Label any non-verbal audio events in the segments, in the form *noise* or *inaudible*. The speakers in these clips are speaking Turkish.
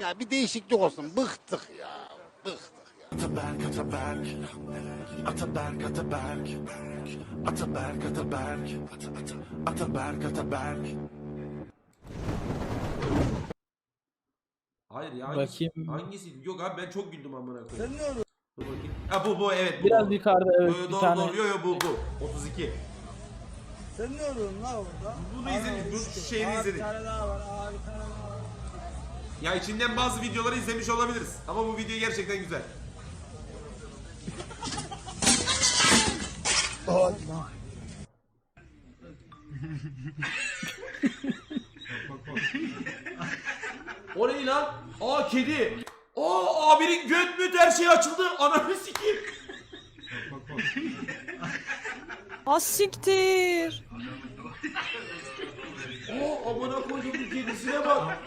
Ya bir değişiklik olsun. Bıktık ya. Bıktık ya. Ataberk, Ataberk, Ataberk, Ataberk, Ataberk, Ataberk, At- At- Ataberk, Ataberk. Hayır ya. hangisi- Bakayım. Hangisiydi? Yok abi ben çok güldüm amına koyayım. Dur bakayım. Ha bu bu evet bu. Biraz bu. yukarıda evet Yo, yo, bir doğru tane. doğru yo yo bu bu. 32. Sen ne arıyorsun la orada? Bunu izledik, bu şeyini izledik. Bir tane daha var. Aa, bir tane daha var. Ya içinden bazı videoları izlemiş olabiliriz. Ama bu video gerçekten güzel. o ne lan? Aa kedi. Aa abinin göt müt her şey açıldı. Ananı sikeyim. Az siktir. Aa amına koyduğum kedisine bak.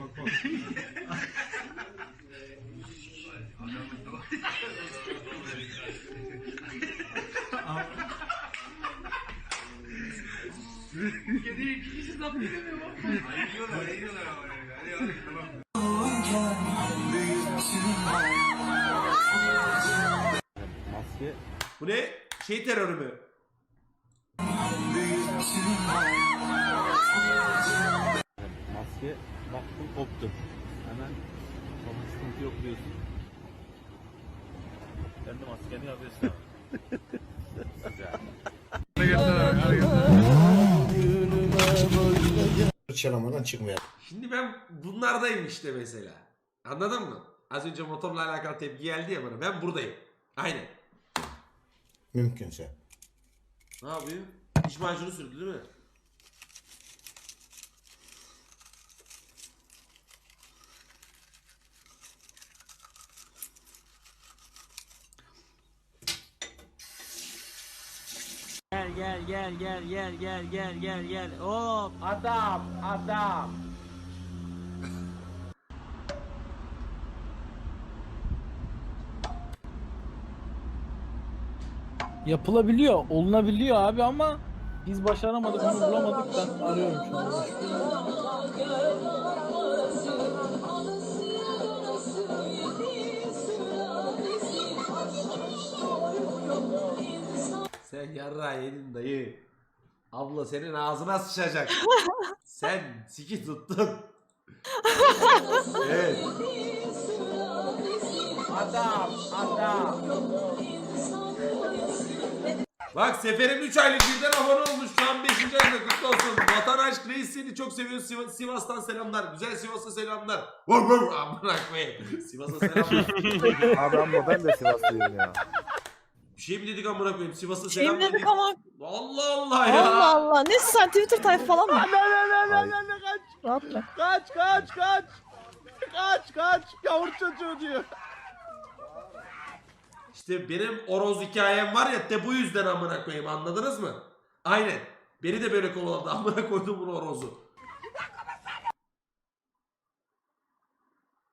bak bak. Kediye iki Maske. Bu ne? Şey terörü mü? *laughs* Maske baktım koptu. Hemen bana sıkıntı yok diyorsun. Sen de maskeni yapıyorsun abi. Çalamadan çıkmıyor. Şimdi ben bunlardayım işte mesela. Anladın mı? Az önce motorla alakalı tepki geldi ya bana. Ben buradayım. Aynen. Mümkünse. Ne yapıyor? Diş macunu sürdü değil mi? gel gel gel gel gel gel gel gel. Hop adam adam. Yapılabiliyor, olunabiliyor abi ama biz başaramadık, onu bulamadık. Ben arıyorum şu anda. Sen yarra yedin dayı. Abla senin ağzına sıçacak. *laughs* Sen siki tuttun. evet. Adam, adam. Bak Sefer'in 3 aylık birden abone olmuş. Şu an 5. ayında kutlu olsun. Vatan aşk reis seni çok seviyor. Siva- Sivas'tan selamlar. Güzel Sivas'a selamlar. Vur vur. Amına koyayım. Sivas'a selamlar. Abi ama ben de Sivaslıyım ya. Bir şey mi dedik amına koyayım? Sivas'a Şey selam mi dedik dedik. ama Allah Allah ya. Allah Allah. Ne sen Twitter tayfa falan mı? Ne ne ne ne ne ne kaç Rahat bırak. kaç kaç kaç. Kaç kaç yavru çocuğu diyor. İşte benim oroz hikayem var ya de bu yüzden amına koyayım anladınız mı? Aynen. Beni de böyle kovaladı *laughs* amına koydum bunu orozu.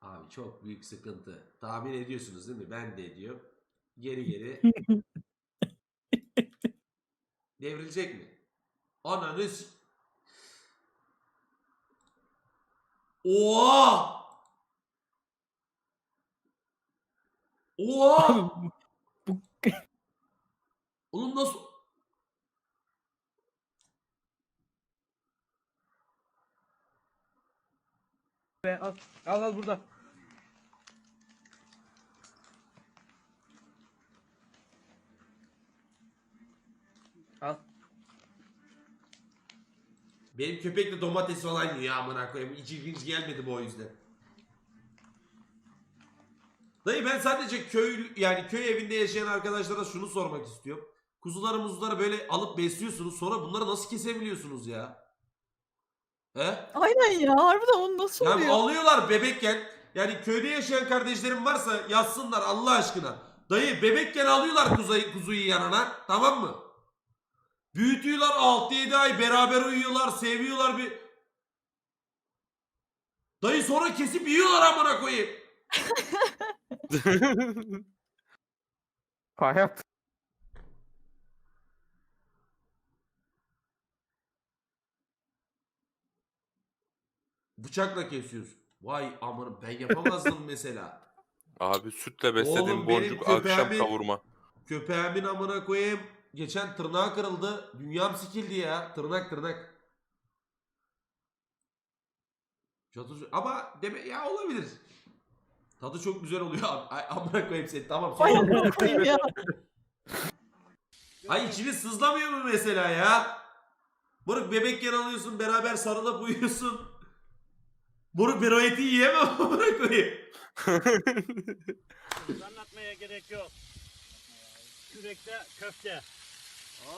Abi çok büyük sıkıntı. Tahmin ediyorsunuz değil mi? Ben de ediyorum. Geri geri. Devrilecek mi? Ananı s- Oha! Oha! *laughs* *laughs* Oğlum nasıl? Be, al al al burada. Al. Benim köpek de domates falan yiyor amına koyayım. Hiç ilginç gelmedi bu o yüzden. Dayı ben sadece köy yani köy evinde yaşayan arkadaşlara şunu sormak istiyorum. Kuzuları muzuları böyle alıp besliyorsunuz sonra bunları nasıl kesebiliyorsunuz ya? He? Aynen ya. Harbiden onu nasıl Yani oluyor? alıyorlar bebekken. Yani köyde yaşayan kardeşlerim varsa yazsınlar Allah aşkına. Dayı bebekken alıyorlar kuzuyu, kuzuyu yanına. Tamam mı? Büyütüyorlar 6-7 ay beraber uyuyorlar, seviyorlar bir. Dayı sonra kesip yiyorlar amına koyayım. *laughs* Hayat. Bıçakla kesiyorsun. Vay amına ben yapamazdım mesela. Abi sütle beslediğim boncuk akşam kavurma. Köpeğimin amına koyayım Geçen tırnağı kırıldı. Dünyam sikildi ya. Tırnak tırnak. Çatı ama deme ya olabilir. Tadı çok güzel oluyor abi. *laughs* Ay, amına koyayım seni tamam. Amına koyayım ya. Ay içini sızlamıyor mu mesela ya? Moruk bebekken alıyorsun beraber sarılıp uyuyorsun. Moruk eti yiyemem *laughs* amına koyayım. Anlatmaya gerek yok. Kürekte köfte.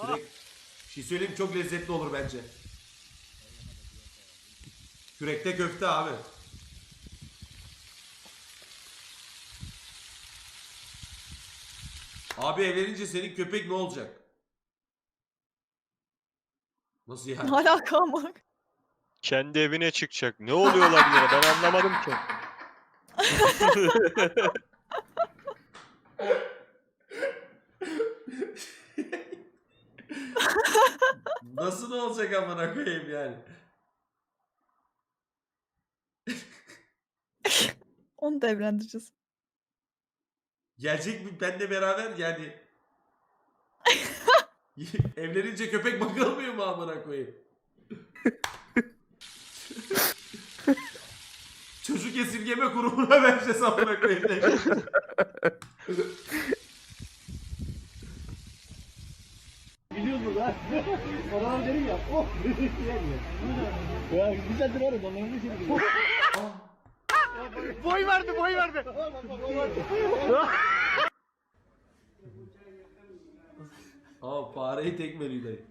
Direkt bir şey söyleyeyim çok lezzetli olur bence. Kürekte köfte abi. Abi evlenince senin köpek ne olacak? Nasıl yani? Ne alaka ama? Kendi evine çıkacak. Ne oluyor olabilir? Ben anlamadım ki. *laughs* Nasıl ne olacak amına koyayım yani? *laughs* Onu da evlendireceğiz. Gelecek mi benle beraber yani? *laughs* *laughs* Evlenince köpek bakılmıyor mu amına koyayım? Çocuk esirgeme kurumuna vereceğiz amına koyayım. Lan. Oralar derim ya. Oh. ya güzeldir oğlum. Onların bir şey değil. boy verdi boy verdi. Aa fareyi tekmeliyor dayı.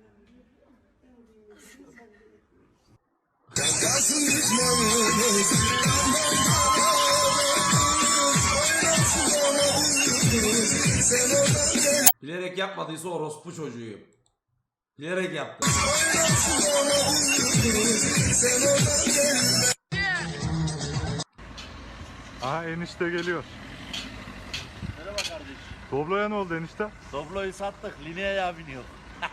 Bilerek yapmadıysa orospu çocuğuyum. Bilerek yaptı. Aha enişte geliyor. Merhaba kardeş. Dobloya ne oldu enişte? Dobloyu sattık. Linea'ya biniyor. *laughs*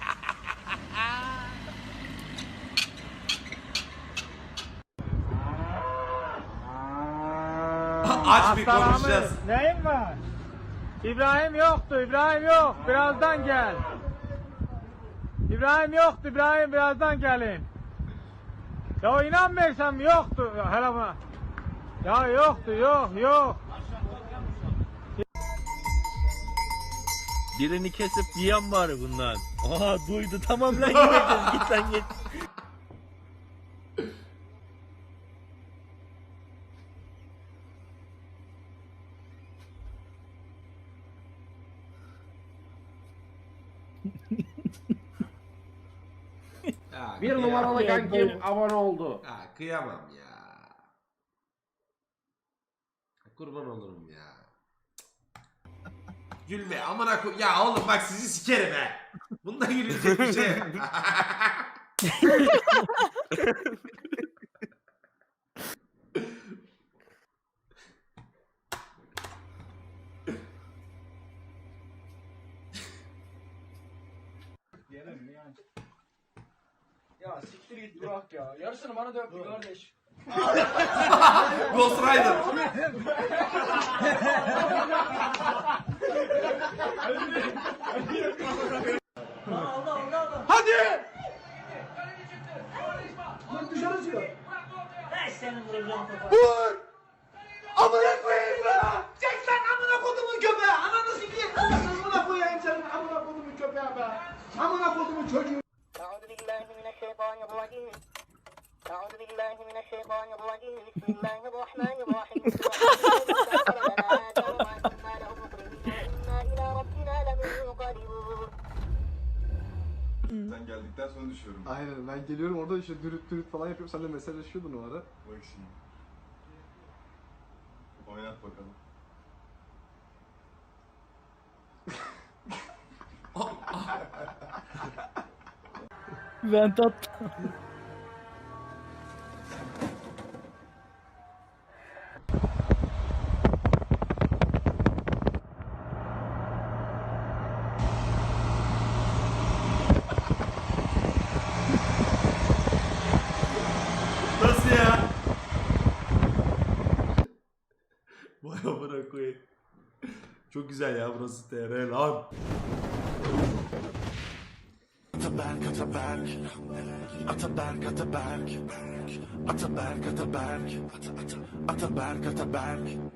Aç bir konuşacağız. Neyin var? İbrahim yoktu. İbrahim yok. Birazdan gel. İbrahim yoktu. İbrahim birazdan gelin. Ya inanmıyorsam yoktu. Ya hele. Ya yoktu. Yok yok. Birini kesip yiyen bari bundan. Aha duydu tamam lan gideceğiz git lan git. *laughs* Ya, Bir kıyamam. numaralı kankim abone oldu. Ya kıyamam ya. Kurban olurum ya. Gülme amına koy. Ya oğlum bak sizi sikerim he. Bunda gülünecek bir şey. yok. *laughs* *laughs* Ya siktir git Burak ya. Yarısını bana döktü kardeş. Ghost Rider. Hadi! Dışarı çıkıyor. Vur! Amına koyayım ya! Çek sen amına kodumun köpeği! Ananı sikeyim! Amına koyayım senin amına kodumun köpeği be! Amına kodumun çocuğu! أعوذ بالله من الشيطان الرجيم أعوذ بالله من الشيطان الرجيم بسم الله الرحمن الرحيم *laughs* سبحان لنا آدم ما كنا له مقرنين وإنا إلى ربنا لمنقلبون Sen geldikten sonra düşüyorum. Aynen ben geliyorum orada işte dürüt dürüt falan yapıyorum sen de mesajlaşıyordun o ara. Bak şimdi. Oynat bakalım. Vent attı. Nasıl ya? Vay amına koyayım. Çok güzel ya burası TR lan. Ataberk, Ataberk, Ataberk, Ataberk, Ataberk, Ataberk, Ataberk, Ataberk.